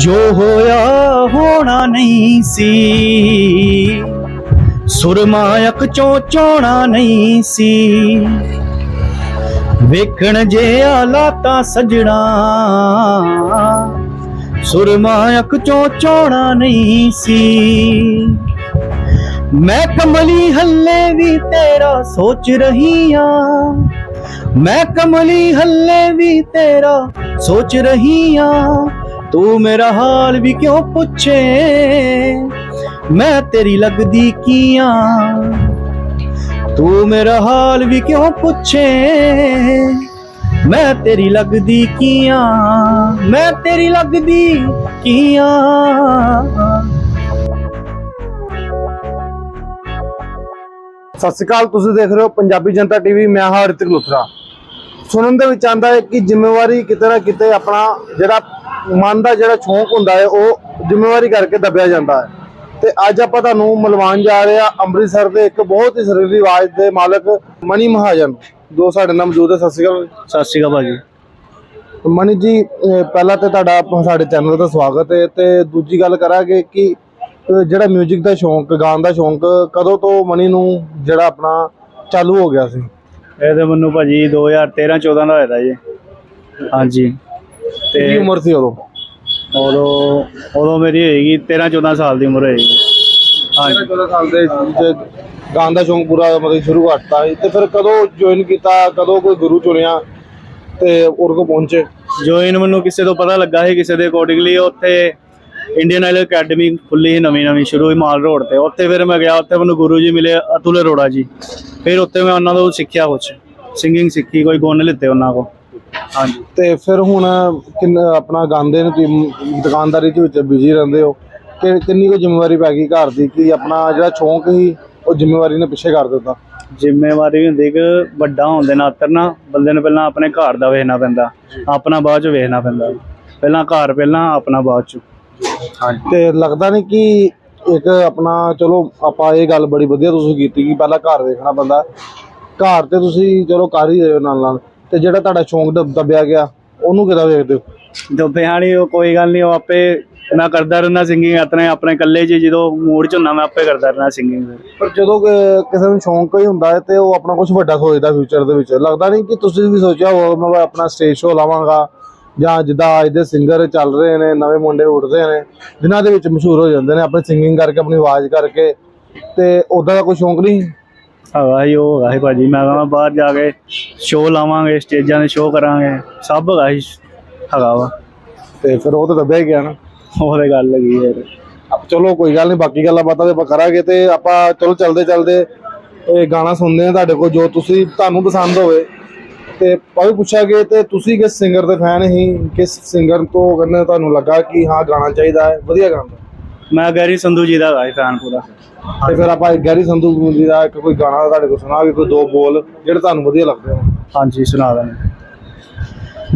ਜੋ ਹੋਇਆ ਹੋਣਾ ਨਹੀਂ ਸੀ। ਸੁਰਮਾ ਅੱਖ ਚੋਂ ਚੋਣਾ ਨਹੀਂ ਸੀ। ਵੇਖਣ ਜੇ ਹਾਲਾਤਾਂ ਸਜਣਾ। ਸੁਰਮਾ ਅੱਖ ਚੋਂ ਚੋਣਾ ਨਹੀਂ ਸੀ। ਮੈਂ ਕਮਲੀ ਹੱਲੇ ਵੀ ਤੇਰਾ ਸੋਚ ਰਹੀ ਆ। ਮੈਂ ਕਮਲੀ ਹੱਲੇ ਵੀ ਤੇਰਾ ਸੋਚ ਰਹੀ ਆ। ਤੂੰ ਮੇਰਾ ਹਾਲ ਵੀ ਕਿਉਂ ਪੁੱਛੇ? ਮੈਂ ਤੇਰੀ ਲੱਗਦੀ ਕੀ ਤੂੰ ਮੇਰਾ ਹਾਲ ਵੀ ਕਿਉਂ ਪੁੱਛੇ? ਮੈਂ ਤੇਰੀ ਲੱਗਦੀ ਕੀ ਮੈਂ ਤੇਰੀ ਲੱਗਦੀ ਕੀ ਸਤਿ ਸ਼੍ਰੀ ਅਕਾਲ, ਤੁਸੀਂ ਦੇਖ ਰਹੇ ਹੋ ਪੰਜਾਬੀ ਜਨਤਾ ਟੀਵੀ, ਮੈਂ ਹਾਂ ਰਿਤਿਕ ਲੁਥਰਾ। ਸੁਣਨ ਦੇ ਵਿੱਚ ਆਂਦਾ ਹੈ ਕਿ ਜ਼ਿੰਮੇਵਾਰੀ ਕਿਤੇ ਨਾ ਕਿਤੇ ਆਪਣਾ ਜਿਹੜਾ ਮਨ ਦਾ ਜਿਹੜਾ ਸ਼ੌਂਕ ਹੁੰਦਾ ਹੈ ਉਹ ਜ਼ਿੰਮੇਵਾਰੀ ਕਰਕੇ ਦੱਬਿਆ ਜਾਂਦਾ ਹੈ। ਤੇ ਅੱਜ ਆਪਾਂ ਤੁਹਾਨੂੰ ਮਿਲਵਾਉਣ ਜਾ ਰਹੇ ਆ ਅੰਮ੍ਰਿਤਸਰ ਦੇ ਇੱਕ ਬਹੁਤ ਹੀ ਸਰਲੀ ਆਵਾਜ਼ ਦੇ ਮਾਲਕ ਮਨੀ ਮਹਾਜਨ। ਜੋ ਸਾਡੇ ਨਾਲ ਮੌਜੂਦ ਹੈ ਸਤਿ ਸ਼੍ਰੀ ਅਕਾਲ। ਸਤਿ ਸ਼੍ਰੀ ਅਕਾਲ ਭਾਜੀ। ਮਨੀ ਜੀ ਪਹਿਲਾਂ ਤੇ ਤੁਹਾਡਾ ਸਾਡੇ ਚੈਨਲ ਦਾ ਸਵਾਗਤ ਹੈ ਤੇ ਦੂਜੀ ਗੱਲ ਕਰਾਂਗੇ ਕਿ ਜਿਹੜਾ 뮤직 ਦਾ ਸ਼ੌਂਕ ਗਾਣ ਦਾ ਸ਼ੌਂਕ ਕਦੋਂ ਤੋਂ ਮਨੀ ਨੂੰ ਜਿਹੜਾ ਆਪਣਾ ਚਾਲੂ ਹੋ ਗਿਆ ਸੀ? ਇਹ ਤੇ ਮੈਨੂੰ ਭਾਜੀ 2013 14 ਦਾ ਹੋਇਆ ਜੀ। ਹਾਂਜੀ। ਤੇ ਉਮਰ ਸੀ ਉਦੋਂ? ਉਦੋਂ ਉਦੋਂ ਮੇਰੀ ਹੋਏਗੀ 13 14 ਸਾਲ ਦੀ ਉਮਰ ਹੋਏਗੀ। ਹਾਂਜੀ। 14 ਸਾਲ ਦੇ ਵਿੱਚ ਗਾਣ ਦਾ ਸ਼ੌਂਕ ਪੂਰਾ ਮਤਲਬ ਸ਼ੁਰੂ ਕਰਤਾ ਸੀ ਤੇ ਫਿਰ ਕਦੋਂ ਜੁਆਇਨ ਕੀਤਾ ਕਦੋਂ ਕੋਈ ਗੁਰੂ ਚੁਣਿਆ ਤੇ ਕੋ ਪਹੁੰਚੇ? ਜੋਇਨ ਮੈਨੂੰ ਕਿਸੇ ਤੋਂ ਪਤਾ ਲੱਗਾ ਸੀ ਕਿਸੇ ਦੇ ਅਕੋਰਡਿੰਗਲੀ ਉੱਥੇ ਇੰਡੀਅਨ ਆਇਲ ਅਕੈਡਮੀ ਖੁੱਲੀ ਸੀ ਨਵੀਂ ਨਵੀਂ ਸ਼ੁਰੂ ਹੋਈ ਮਾਲ ਰੋਡ ਤੇ। ਉੱਥੇ ਫਿਰ ਮੈਂ ਗਿਆ ਉੱਥੇ ਮੈਨੂੰ ਗੁਰੂ ਜੀ ਮਿਲੇ ਅਤੁਲ ਅਰੋੜਾ ਜੀ। ਫਿਰ ਉੱਥੇ ਮੈਂ ਉਹਨਾਂ ਤੋਂ ਸਿੱਖਿਆ ਕੁਛ ਸਿੰਗਿੰਗ ਸਿੱਖੀ ਕੋਈ ਗੁਣ ਲਿੱਤੇ ਉਹਨਾਂ ਕੋ ਹਾਂਜੀ। ਤੇ ਫਿਰ ਹੁਣ ਕਿੰਨ ਆਪਣਾ ਗਾਉਂਦੇ ਨੇ ਤੁਸੀਂ ਦੁਕਾਨਦਾਰੀ ਦੇ ਵਿੱਚ ਬਿਜ਼ੀ ਰਹਿੰਦੇ ਹੋ ਕਿ ਕਿੰਨੀ ਕੋ ਜ਼ਿੰਮੇਵਾਰੀ ਪੈ ਗਈ ਘਰ ਦੀ ਕਿ ਆਪਣਾ ਜਿਹੜਾ ਸ਼ੌਂਕ ਸੀ ਉਹ ਜ਼ਿੰਮੇਵਾਰੀ ਨੇ ਪਿੱਛੇ ਕਰ ਦਿੱਤਾ? ਜ਼ਿੰਮੇਵਾਰੀ ਹੁੰਦੀ ਕਿ ਵੱਡਾ ਹੋਣ ਦੇ ਨਾਤੇ ਨਾ ਬੰਦੇ ਨੂੰ ਪਹਿਲਾਂ ਆਪਣੇ ਘਰ ਦਾ ਵੇਖਣਾ ਪੈਂਦਾ ਆਪਣਾ ਬਾਅਦ ਚ ਵੇਖਣਾ ਪੈਂਦਾ। ਪਹਿਲਾਂ ਘਰ ਪਹਿਲਾਂ ਆਪਣਾ ਬਾਅਦ ਚ। ਤੇ ਲੱਗਦਾ ਨਹੀਂ ਕਿ ਇੱਕ ਆਪਣਾ ਚਲੋ ਆਪਾਂ ਇਹ ਗੱਲ ਬੜੀ ਵਧੀਆ ਤੁਸੀਂ ਕੀਤੀ ਕਿ ਪਹਿਲਾਂ ਘਰ ਵੇਖਣਾ ਪੈਂਦਾ। ਘਰ ਤੇ ਤੁਸੀਂ ਚਲੋ ਕਰ ਹੀ ਰਹੇ ਹੋ ਨਾਲ ਨਾਲ ਤੇ ਜਿਹੜਾ ਤੁਹਾਡਾ ਸ਼ੌਂਕ ਦਬ- ਦੱਬਿਆ ਗਿਆ ਉਹਨੂੰ ਕਿਦਾਂ ਵੇਖਦੇ ਹੋ? ਦੁੱਬੇ ਹਾਣੀ ਉਹ ਕੋਈ ਗੱਲ ਨਹੀਂ ਉਹ ਆਪੇ ਮੈਂ ਕਰਦਾ ਰਹਿਣਾ ਸਿੰਗਿੰਗ ਆਪਣੇ ਆਪਣੇ ਇਕੱਲੇ ਚ ਜਦੋਂ ਮੂਡ ਚ ਹੁੰਦਾ ਮੈਂ ਆਪੇ ਕਰਦਾ ਰਹਿਣਾ ਸਿੰਗਿੰਗ ਪਰ ਜਦੋਂ ਕਿ- ਕਿਸੇ ਨੂੰ ਸ਼ੌਂਕ ਹੀ ਹੁੰਦਾ ਹੈ ਤੇ ਉਹ ਆਪਣਾ ਕੁਝ ਵੱਡਾ ਸੋਚਦਾ ਫਿਊਚਰ ਦੇ ਵਿੱਚ ਲੱਗਦਾ ਨਹੀਂ ਕਿ ਤੁਸੀਂ ਵੀ ਸੋਚਿਆ ਹੋਵੇ ਮੈਂ ਆਪਣਾ ਸਟੇਜ ਸ਼ੋਅ ਲਾਵਾਂਗਾ ਜਾਂ ਜਿੱਦਾਂ ਅੱਜ ਦੇ ਸਿੰਗਰ ਚੱਲ ਰਹੇ ਨੇ ਨਵੇਂ ਮੁੰਡੇ ਉੱਠਦੇ ਨੇ ਜਿਨ੍ਹਾਂ ਦੇ ਵਿੱਚ ਮਸ਼ਹੂਰ ਹੋ ਜਾਂਦੇ ਨੇ ਆਪਣੀ ਸਿੰਗਿੰਗ ਕਰਕੇ ਆਪਣੀ ਆਵਾਜ਼ ਕਰਕੇ ਤੇ ਉਦਾਂ ਦਾ ਕੋਈ ਸ਼ੌਂਕ ਨਹੀਂ ਹੈਗਾ ਹੀ ਉਹ ਹੈਗਾ ਹੀ ਭਾਜੀ ਮੈਂ ਕਹਾਂ ਬਾਹਰ ਜਾ ਕੇ ਸ਼ੋਅ ਲਾਵਾਂਗੇ ਸਟੇਜਾਂ ਦੇ ਸ਼ੋਅ ਕਰਾਂਗੇ। ਸਭ ਹੈਗਾ ਹੀ ਹੈਗਾ ਵਾ। ਤੇ ਫਿਰ ਉਹ ਤਾਂ ਦੱਬਿਆ ਹੀ ਗਿਆ ਨਾ। ਉਹਦੇ ਗੱਲ ਲੱਗੀ ਯਾਰ ਆਪ ਚਲੋ ਕੋਈ ਗੱਲ ਨਹੀਂ ਬਾਕੀ ਗੱਲਾਂ ਬਾਤਾਂ ਤੇ ਆਪਾਂ ਕਰਾਂਗੇ ਤੇ ਆਪਾਂ ਚਲੋ ਚੱਲਦੇ ਚੱਲਦੇ ਇਹ ਗਾਣਾ ਸੁਣਦੇ ਆ ਤੁਹਾਡੇ ਕੋਲ ਜੋ ਤੁਸੀਂ ਤੁਹਾਨੂੰ ਪਸੰਦ ਹੋਵੇ। ਤੇ ਆਪਾਂ ਵੀ ਪੁੱਛਾਂਗੇ ਤੇ ਤੁਸੀਂ ਕਿਸ ਸਿੰਗਰ ਦੇ ਫੈਨ ਹੀ ਕਿਸ ਸਿੰਗਰ ਤੋਂ ਕਹਿੰਦੇ ਤੁਹਾਨੂੰ ਲੱਗਾ ਕਿ ਹਾਂ ਗਾਣਾ ਚਾਹੀਦਾ ਹੈ? ਵਧੀਆ ਗਾਉਂਦਾ। ਮੈਂ ਗੈਰੀ ਸੰਧੂ ਜੀ ਦਾ ਹੀ ਫੈਨ ਪੂਰਾ। ਤੇ ਫਿਰ ਆਪਾਂ ਗੈਰੀ ਸੰਧੂ ਜੀ ਦਾ ਇੱਕ ਕੋਈ ਗਾਣਾ ਤੁਹਾਡੇ ਕੋਲ ਸੁਣਾਵਾਂਗੇ ਕੋਈ ਦੋ ਬੋਲ ਜਿਹੜੇ ਤੁਹਾਨੂੰ ਵਧੀਆ ਲੱਗਦੇ ਹੋਣ। ਹਾਂਜੀ ਸੁਣਾ ਦਾਂ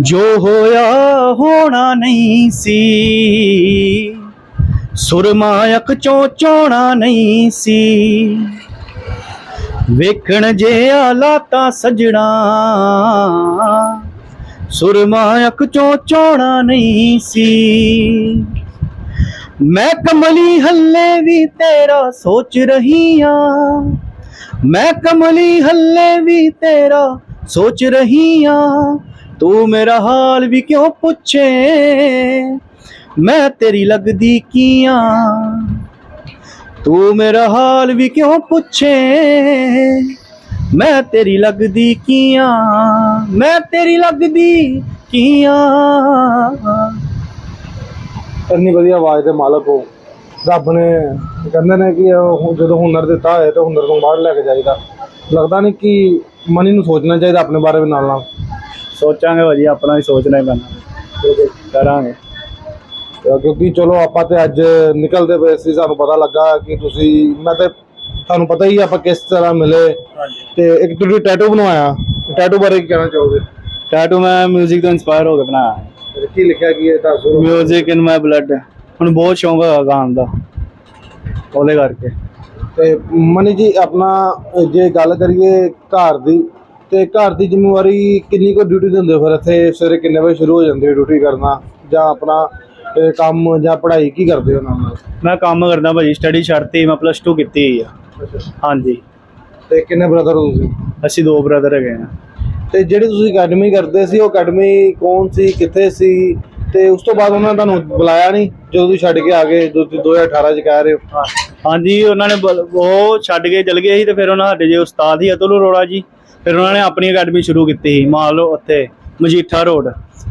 ਜੋ ਹੋਇਆ ਹੋਣਾ ਨਹੀਂ ਸੀ ਸੁਰਮਾ ਅੱਖ ਚੋਂ ਚੋਣਾ ਨਹੀਂ ਸੀ ਵੇਖਣ ਜੇ ਹਾਲਾਤਾਂ ਸਜਣਾ ਸੁਰਮਾ ਅੱਖ ਚੋਂ ਚੋਣਾ ਨਹੀਂ ਸੀ। ਮੈਂ ਕਮਲੀ ਹੱਲੇ ਵੀ ਤੇਰਾ ਸੋਚ ਰਹੀ ਆ ਮੈਂ ਕਮਲੀ ਹੱਲੇ ਵੀ ਤੇਰਾ ਸੋਚ ਰਹੀ ਆ ਤੂੰ ਮੇਰਾ ਹਾਲ ਵੀ ਕਿਉਂ ਪੁੱਛੇ ਮੈਂ ਤੇਰੀ ਲੱਗਦੀ ਕੀ ਆ ਤੂੰ ਮੇਰਾ ਹਾਲ ਵੀ ਕਿਉਂ ਪੁੱਛੇ ਮੈਂ ਤੇਰੀ ਲੱਗਦੀ ਕੀ ਆ ਮੈਂ ਤੇਰੀ ਲੱਗਦੀ ਕੀ ਆ ਇੰਨੀ ਵਧੀਆ ਆਵਾਜ਼ ਦੇ ਮਾਲਕ ਹੋ। ਰੱਬ ਨੇ ਕਹਿੰਦੇ ਨੇ ਕਿ ਉਹ ਹੁ- ਜਦੋਂ ਹੁਨਰ ਦਿੱਤਾ ਹੋਏ ਤਾਂ ਹੁਨਰ ਤੋਂ ਬਾਹਰ ਲੈ ਕੇ ਜਾਈਦਾ। ਲੱਗਦਾ ਨਹੀਂ ਕਿ ਮਨੀ ਨੂੰ ਸੋਚਣਾ ਚਾਹੀਦਾ ਆਪਣੇ ਬਾਰੇ ਵੀ ਨਾਲ ਨਾਲ। ਸੋਚਾਂਗੇ ਭਾਜੀ ਆਪਣਾ ਵੀ ਸੋਚਣਾ ਹੀ ਪੈਣਾ। ਕਰਾਂਗੇ। ਕਿਉਂਕਿ ਚਲੋ ਆਪਾਂ ਤੇ ਅੱਜ ਨਿਕਲਦੇ ਪਏ ਸੀ ਸਾਨੂੰ ਪਤਾ ਲੱਗਾ ਕਿ ਤੁਸੀਂ ਮੈਂ ਤੇ ਤੁਹਾਨੂੰ ਪਤਾ ਹੀ ਆਪਾਂ ਕਿਸ ਤਰ੍ਹਾਂ ਮਿਲੇ। ਤੇ ਇੱਕ ਤੁਸੀਂ ਟੈਟੂ ਬਣਵਾਇਆ। ਟੈਟੂ ਬਾਰੇ ਕੀ ਕਹਿਣਾ ਚਾਹੋਗੇ? ਟੈਟੂ ਮੈਂ 뮤직 ਤੋਂ ਇਨਸਪਾਇਰ ਹੋ ਕੇ ਬਣਾਇਆ ਤੇ ਕੀ ਲਿਖਿਆ ਕੀ ਹੈ ਦੱਸੋ 뮤직 ਇਨ ਮਾਈ ਬਲੱਡ ਹੁਣ ਬਹੁਤ ਸ਼ੌਂਕ ਹੈਗਾ ਗਾਣ ਦਾ ਉਹਦੇ ਕਰਕੇ ਤੇ ਮਨੀ ਜੀ ਆਪਣਾ ਜੇ ਗੱਲ ਕਰੀਏ ਘਰ ਦੀ ਤੇ ਘਰ ਦੀ ਜ਼ਿੰਮੇਵਾਰੀ ਕਿੰਨੀ ਕੁ ਡਿਊਟੀ ਦਿੰਦੇ ਹੋ ਫਿਰ ਇੱਥੇ ਸਵੇਰੇ ਕਿੰਨੇ ਵਜੇ ਸ਼ੁਰੂ ਹੋ ਜਾਂਦੀ ਹੈ ਡਿਊਟੀ ਕਰਨਾ ਜਾਂ ਆਪਣਾ ਤੇ ਕੰਮ ਜਾਂ ਪੜ੍ਹਾਈ ਕੀ ਕਰਦੇ ਹੋ ਨਾਲ ਨਾਲ ਮੈਂ ਕੰਮ ਕਰਦਾ ਭਾਜੀ ਸਟੱਡੀ ਛੱਡਤੀ ਮੈਂ ਪਲੱਸ 2 ਕੀਤੀ ਹੋਈ ਆ ਹਾਂਜੀ ਤੇ ਕਿੰਨੇ ਬ੍ਰਦਰ ਹੋ ਤੁਸੀਂ ਅਸੀਂ ਦੋ ਬ੍ਰਦਰ ਹੈਗੇ ਆ ਤੇ ਜਿਹੜੀ ਤੁਸੀਂ ਅਕੈਡਮੀ ਕਰਦੇ ਸੀ, ਉਹ ਅਕੈਡਮੀ ਕੌਣ ਸੀ, ਕਿੱਥੇ ਸੀ? ਤੇ ਉਸ ਤੋਂ ਬਾਅਦ ਉਹਨਾਂ ਨੇ ਤੁਹਾਨੂੰ ਬੁਲਾਇਆ ਨਹੀਂ, ਜਦੋਂ ਤੁਸੀਂ ਛੱਡ ਕੇ ਆ ਗਏ, ਜੋ ਤੁਸੀਂ 2018 ਚ ਕਹਿ ਰਹੇ ਹੋ। ਹਾਂਜੀ, ਉਹਨਾਂ ਨੇ ਬਲ- ਉਹ ਛੱਡ ਕੇ ਚਲ ਗਏ ਸੀ ਤੇ ਫਿਰ ਉਹਨਾਂ ਸਾਡੇ ਜੇ ਉਸਤਾਦ ਸੀ ਅਤੁਲ ਅਰੋੜਾ ਜੀ, ਫਿਰ ਉਹਨਾਂ ਨੇ ਆਪਣੀ ਅਕੈਡਮੀ ਸ਼ੁਰੂ ਕੀਤੀ ਸੀ ਮਾਲ ਉੱਥੇ, ਮਜੀਠਾ ਰੋਡ।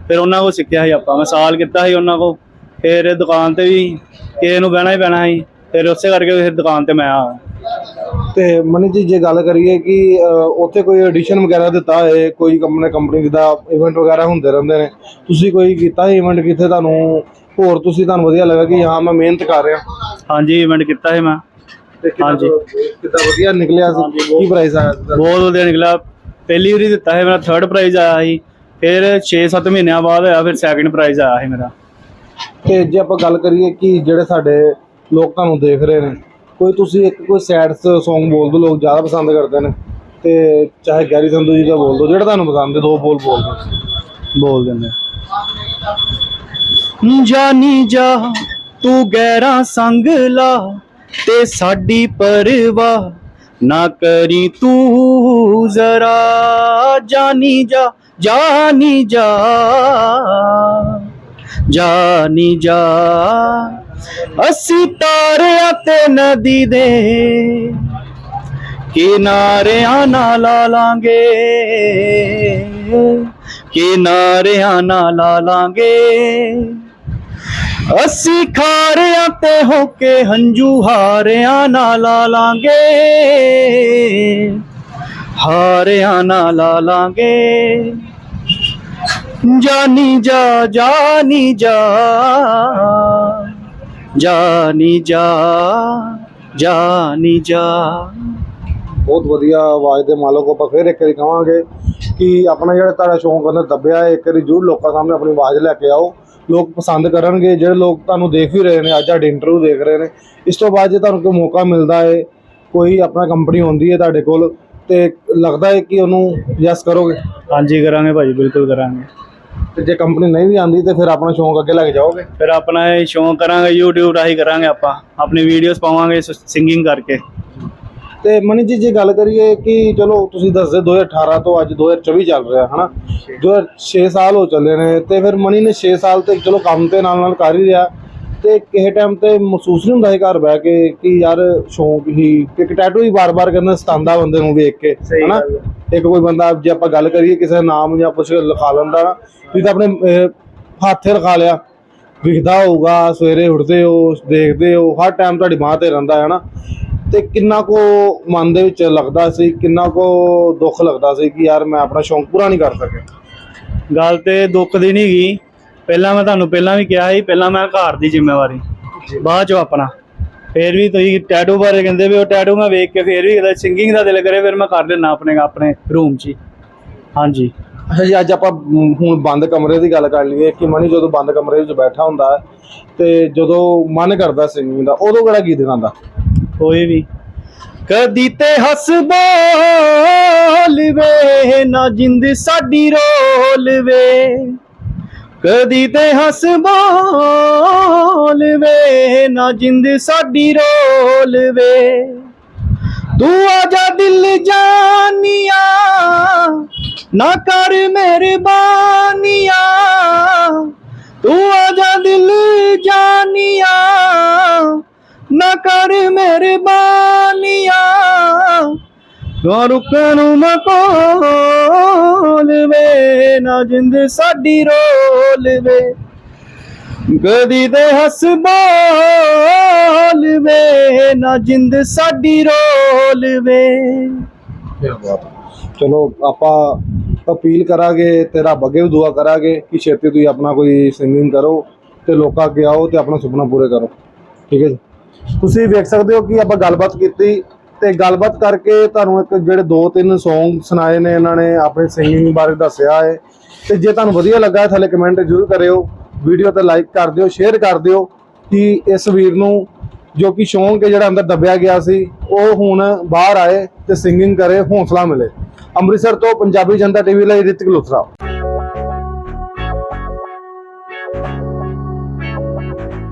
ਫਿਰ ਉਹਨਾਂ ਕੋਲ ਸਿੱਖਿਆ ਸੀ ਆਪਾਂ, ਮੈਂ ਸਾਲ ਕੀਤਾ ਸੀ ਉਹਨਾਂ ਕੋਲ। ਫਿਰ ਦੁਕਾਨ ਤੇ ਵੀ ਕਿਸੇ ਨੂੰ ਬਹਿਣਾ ਹੀ ਪੈਣਾ ਸੀ, ਫਿਰ ਉਸੇ ਕਰਕੇ ਫਿਰ ਦੁਕਾਨ ਤੇ ਮੈਂ ਆ ਤੇ ਮਨੀ ਜੀ ਜੇ ਗੱਲ ਕਰੀਏ ਕਿ ਉੱਥੇ ਕੋਈ ਐਡੀਸ਼ਨ ਵਗੈਰਾ ਦਿੱਤਾ ਹੋਏ ਕੋਈ ਕੰਪਨੀ ਕੰਪਨੀ ਦਾ ਇਵੈਂਟ ਵਗੈਰਾ ਹੁੰਦੇ ਰਹਿੰਦੇ ਨੇ ਤੁਸੀਂ ਕੋਈ ਕੀਤਾ ਇਵੈਂਟ ਕਿੱਥੇ ਤੁਹਾਨੂੰ? ਹੋਰ ਤੁਸੀਂ ਤੁਹਾਨੂੰ ਵਧੀਆ ਲੱਗਾ ਕਿ ਹਾਂ ਮੈਂ ਮਿਹਨਤ ਕਰ ਰਿਹਾ। ਹਾਂਜੀ ਇਵੈਂਟ ਕੀਤਾ ਸੀ ਮੈਂ। ਹਾਂਜੀ। ਕਿੱਦਾਂ ਵਧੀਆ ਨਿਕਲਿਆ ਸੀ? ਕੀ ਪ੍ਰਾਈਸ ਆਇਆ ਬਹੁਤ ਵਧੀਆ ਨਿਕਲਿਆ। ਪਹਿਲੀ ਵਾਰੀ ਦਿੱਤਾ ਸੀ ਮੇਰਾ ਥਰਡ ਪ੍ਰਾਈਜ਼ ਆਇਆ ਸੀ। ਫਿਰ 6-7 ਮਹੀਨਿਆਂ ਬਾਅਦ ਹੋਇਆ ਫਿਰ ਸੈਕਿੰਡ ਪ੍ਰਾਈਜ਼ ਆਇਆ ਸੀ ਮੇਰਾ। ਤੇ ਜੇ ਆਪਾਂ ਗੱਲ ਕਰੀਏ ਕਿ ਜਿਹੜੇ ਸਾਡੇ ਲੋਕ ਤੁਹਾਨੂੰ ਦੇਖ ਰਹੇ ਨੇ ਕੋਈ ਤੁਸੀਂ ਇੱਕ ਕੋਈ ਸੈਡ Song ਬੋਲ ਦੋ, ਲੋਕ ਜ਼ਿਆਦਾ ਪਸੰਦ ਕਰਦੇ ਨੇ। ਤੇ ਚਾਹੇ ਗੈਰੀ ਸੰਧੂ ਜੀ ਦਾ ਬੋਲ ਦੋ, ਜਿਹੜਾ ਤੁਹਾਨੂੰ ਪਸੰਦ ਹੈ, ਦੋ ਬੋਲ ਬੋਲ ਦਿਓ ਬੋਲ ਦਿੰਦੇ ਜਾਨੀ ਜਾ, ਤੂੰ ਗੈਰਾਂ ਸੰਗ ਲਾ, ਤੇ ਸਾਡੀ ਪਰਵਾਹ ਨਾ ਕਰੀ ਤੂੰ ਜ਼ਰਾ। ਜਾਨੀ ਜਾ ਜਾਨੀ ਜਾ ਜਾਨੀ ਜਾ। ਅਸੀਂ ਤਾਰਿਆਂ ਤੇ ਨਦੀ ਦੇ ਕਿਨਾਰਿਆਂ ਨਾਲ ਲਾ ਲਾਂਗੇ ਕਿਨਾਰਿਆਂ ਨਾਲ ਲਾ ਲਾਂਗੇ ਅਸੀਂ ਖਾਰਿਆਂ ਤੇ ਹੋ ਕੇ ਹੰਝੂ ਹਾਰਿਆਂ ਨਾਲ ਲਾ ਲਾਂਗੇ ਹਾਰਿਆਂ ਨਾਲ ਲਾ ਲਾਂਗੇ ਜਾਨੀ ਜਾ ਜਾਨੀ ਜਾ। ਜਾਨੀ ਜਾ ਜਾਨੀ ਜਾ। ਬਹੁਤ ਵਧੀਆ ਆਵਾਜ਼ ਦੇ ਮਾਲਕ ਆਪਾਂ ਫਿਰ ਇੱਕ ਵਾਰੀ ਕਹਾਂਗੇ ਕਿ ਆਪਣਾ ਜਿਹੜਾ ਤੁਹਾਡਾ ਸ਼ੌਂਕ ਉਹਨੇ ਦੱਬਿਆ ਹੈ ਇੱਕ ਵਾਰੀ ਜ਼ਰੂਰ ਲੋਕਾਂ ਸਾਹਮਣੇ ਆਪਣੀ ਆਵਾਜ਼ ਲੈ ਕੇ ਆਓ। ਲੋਕ ਪਸੰਦ ਕਰਨਗੇ ਜਿਹੜੇ ਲੋਕ ਤੁਹਾਨੂੰ ਦੇਖ ਵੀ ਰਹੇ ਨੇ ਅੱਜ ਸਾਡੀ ਇੰਟਰਵਿਊ ਦੇਖ ਰਹੇ ਨੇ। ਇਸ ਤੋਂ ਬਾਅਦ ਜੇ ਤੁਹਾਨੂੰ ਕੋਈ ਮੌਕਾ ਮਿਲਦਾ ਹੈ ਕੋਈ ਆਪਣਾ ਕੰਪਨੀ ਹੁੰਦੀ ਹੈ ਤੁਹਾਡੇ ਕੋਲ ਤੇ ਲੱਗਦਾ ਹੈ ਕਿ ਉਹਨੂੰ ਯੈਸ ਕਰੋਗੇ? ਹਾਂਜੀ ਕਰਾਂਗੇ ਭਾਜੀ ਬਿਲਕੁਲ ਕਰਾਂਗੇ। ਤੇ ਜੇ ਕੰਪਨੀ ਨਹੀਂ ਵੀ ਆਂਦੀ ਤੇ ਫਿਰ ਆਪਣਾ ਸ਼ੌਂਕ ਅੱਗੇ ਲੈ ਕੇ ਜਾਓਗੇ? ਫਿਰ ਆਪਣਾ ਇਹ ਸ਼ੌਂਕ ਕਰਾਂਗੇ YouTube ਰਾਹੀਂ ਕਰਾਂਗੇ ਆਪਾਂ। ਆਪਣੀ ਵੀਡੀਓਜ਼ ਪਾਵਾਂਗੇ ਸਿੰਗਿੰਗ ਕਰਕੇ। ਤੇ ਮਨੀ ਜੀ ਜੇ ਗੱਲ ਕਰੀਏ ਕਿ ਚਲੋ ਤੁਸੀਂ ਦੱਸਦੇ 2018 ਤੋਂ ਅੱਜ 2024 ਚੱਲ ਰਿਹਾ ਹਨਾ? ਜੋ 6 ਸਾਲ ਹੋ ਚੱਲੇ ਨੇ ਤੇ ਫਿਰ ਮਨੀ ਨੇ 6 ਸਾਲ ਤੇ ਚਲੋ ਕੰਮ ਤੇ ਨਾਲ ਨਾਲ ਕਰ ਹੀ ਰਿਹਾ ਤੇ ਕਿਸੇ ਟਾਈਮ ਤੇ ਮਹਿਸੂਸ ਨਹੀਂ ਹੁੰਦਾ ਸੀ ਘਰ ਬਹਿ ਕੇ ਕਿ ਯਾਰ ਸ਼ੌਂਕ ਹੀ ਕਿ ਟੈਟੂ ਹੀ ਬਾਰ-ਬਾਰ ਕਰਨਾ ਸਤਾਉਂਦਾ ਬੰਦੇ ਨੂੰ ਵੇਖ ਕੇ ਹਨਾ? ਇੱਕ ਕੋਈ ਬੰਦਾ ਜੇ ਆਪਾਂ ਗੱਲ ਕਰੀਏ ਕਿਸੇ ਦਾ ਨਾਮ ਜਾਂ ਕੁਝ ਲਿਖਾ ਲੈਂਦਾ ਨਾ ਤੁਸੀਂ ਤਾਂ ਆਪਣੇ ਹੱਥੇ ਲਿਖਾ ਲਿਆ। ਵਿਖਦਾ ਹੋਊਗਾ ਸਵੇਰੇ ਉੱਠਦੇ ਹੋ ਦੇਖਦੇ ਹੋ ਹਰ ਟਾਈਮ ਤੁਹਾਡੀ ਬਾਂਹ ਤੇ ਰਹਿੰਦਾ ਹੈ ਨਾ। ਤੇ ਕਿੰਨਾ ਕੋ ਮਨ ਦੇ ਵਿੱਚ ਲੱਗਦਾ ਸੀ ਕਿੰਨਾ ਕੋ ਦੁੱਖ ਲੱਗਦਾ ਸੀ ਕਿ ਯਾਰ ਮੈਂ ਆਪਣਾ ਸ਼ੌਂਕ ਪੂਰਾ ਨਹੀਂ ਕਰ ਸਕਿਆ। ਗੱਲ ਤੇ ਦੁੱਖ ਦੀ ਨਹੀਂ ਗਈ ਪਹਿਲਾਂ ਮੈਂ ਤੁਹਾਨੂੰ ਪਹਿਲਾਂ ਵੀ ਕਿਹਾ ਸੀ ਪਹਿਲਾਂ ਮੈਂ ਘਰ ਦੀ ਜ਼ਿੰਮੇਵਾਰੀ। ਬਾਅਦ ਚੋਂ ਆਪਣਾ। ਫੇਰ ਵੀ ਤੁਸੀਂ ਟੈਟੂ ਬਾਰੇ ਕਹਿੰਦੇ ਵੀ ਉਹ ਟੈਟੂ ਮੈਂ ਵੇਖ ਕੇ ਫੇਰ ਵੀ ਕਦੇ ਸਿੰਗਿੰਗ ਦਾ ਦਿਲ ਕਰੇ ਫਿਰ ਮੈਂ ਕਰ ਲੈਣਾ ਆਪਣੇ ਆਪਣੇ ਰੂਮ 'ਚ ਹੀ। ਹਾਂਜੀ। ਅੱਛਾ ਜੀ ਅੱਜ ਆਪਾਂ ਮ, ਹੁਣ ਬੰਦ ਕਮਰੇ ਦੀ ਗੱਲ ਕਰ ਲਈਏ ਕਿ ਮਨੀ ਜਦੋਂ ਬੰਦ ਕਮਰੇ ਵਿੱਚ ਬੈਠਾ ਹੁੰਦਾ ਹੈ ਤੇ ਜਦੋਂ ਮਨ ਕਰਦਾ ਸਿੰਗਿੰਗ ਦਾ ਉਦੋਂ ਕਿਹੜਾ ਗੀਤ ਗਾਉਂਦਾ? ਕੋਈ ਵੀ। ਕਦੀ ਤੇ ਹੱਸ ਬੋਲ ਵੇ ਨਾ ਜਿੰਦ ਸਾਡੀ ਰੋਲ ਵੇ। ਕਦੀ ਤੇ ਹੱਸ ਬੋਲ ਨਾ ਜਿੰਦ ਸਾਡੀ ਰੋਲ ਵੇ। ਤੂੰ ਆ ਜਾ ਦਿਲ ਜਾਨੀਆ, ਨਾ ਕਰ ਮਿਹਰਬਾਨੀਆ। ਤੂੰ ਆ ਜਾ ਦਿਲ ਜਾਨੀਆ, ਨਾ ਕਰ ਮਿਹਰਬਾਨੀਆ। ਨਾ ਰੁਕਣ ਮੈਂ ਕੋਲ ਵੇ, ਨਾ ਜਿੰਦ ਸਾਡੀ ਰੋਲ ਵੇ। ਕਦੀ ਤੇ ਹੱਸ ਵੇ, ਨਾ ਜਿੰਦ ਸਾਡੀ ਰੋਲ ਵੇ। ਚਲੋ, ਆਪਾਂ ਅਪੀਲ ਕਰਾਂਗੇ ਤੇ ਰੱਬ ਅੱਗੇ ਵੀ ਦੁਆ ਕਰਾਂਗੇ ਕਿ ਛੇਤੀ ਤੁਸੀਂ ਆਪਣਾ ਕੋਈ ਸਿੰਗਿੰਗ ਕਰੋ ਤੇ ਲੋਕਾਂ ਅੱਗੇ ਆਓ ਤੇ ਆਪਣਾ ਸੁਪਨਾ ਪੂਰੇ ਕਰੋ। ਠੀਕ ਹੈ ਜੀ? ਤੁਸੀਂ ਵੇਖ ਸਕਦੇ ਹੋ ਕਿ ਆਪਾਂ ਗੱਲਬਾਤ ਕੀਤੀ ਤੇ ਗੱਲਬਾਤ ਕਰਕੇ ਤੁਹਾਨੂੰ ਇੱਕ ਜਿਹੜੇ ਦੋ ਤਿੰਨ Song ਸੁਣਾਏ ਨੇ ਇਹਨਾਂ ਨੇ, ਆਪਣੇ ਸਿੰਗਿੰਗ ਬਾਰੇ ਦੱਸਿਆ ਹੈ। ਤੇ ਜੇ ਤੁਹਾਨੂੰ ਵਧੀਆ ਲੱਗਾ ਥੱਲੇ ਕਮੈਂਟ ਜ਼ਰੂਰ ਕਰਿਓ। ਵੀਡੀਓ ਤੇ ਲਾਈਕ ਕਰ ਦਿਓ ਸ਼ੇਅਰ ਕਰ ਦਿਓ ਕਿ ਇਸ ਵੀਰ ਨੂੰ ਜੋ ਕਿ ਸ਼ੌਂਕ ਹੈ ਜਿਹੜਾ ਅੰਦਰ ਦੱਬਿਆ ਗਿਆ ਸੀ, ਉਹ ਹੁਣ ਬਾਹਰ ਆਏ ਤੇ ਸਿੰਗਿੰਗ ਕਰੇ, ਹੌਸਲਾ ਮਿਲੇ। ਅੰਮ੍ਰਿਤਸਰ ਤੋਂ ਪੰਜਾਬੀ ਜਨਤਾ ਟੀਵੀ ਲਈ ਰਿਤਿਕ ਲੁਥਰਾ।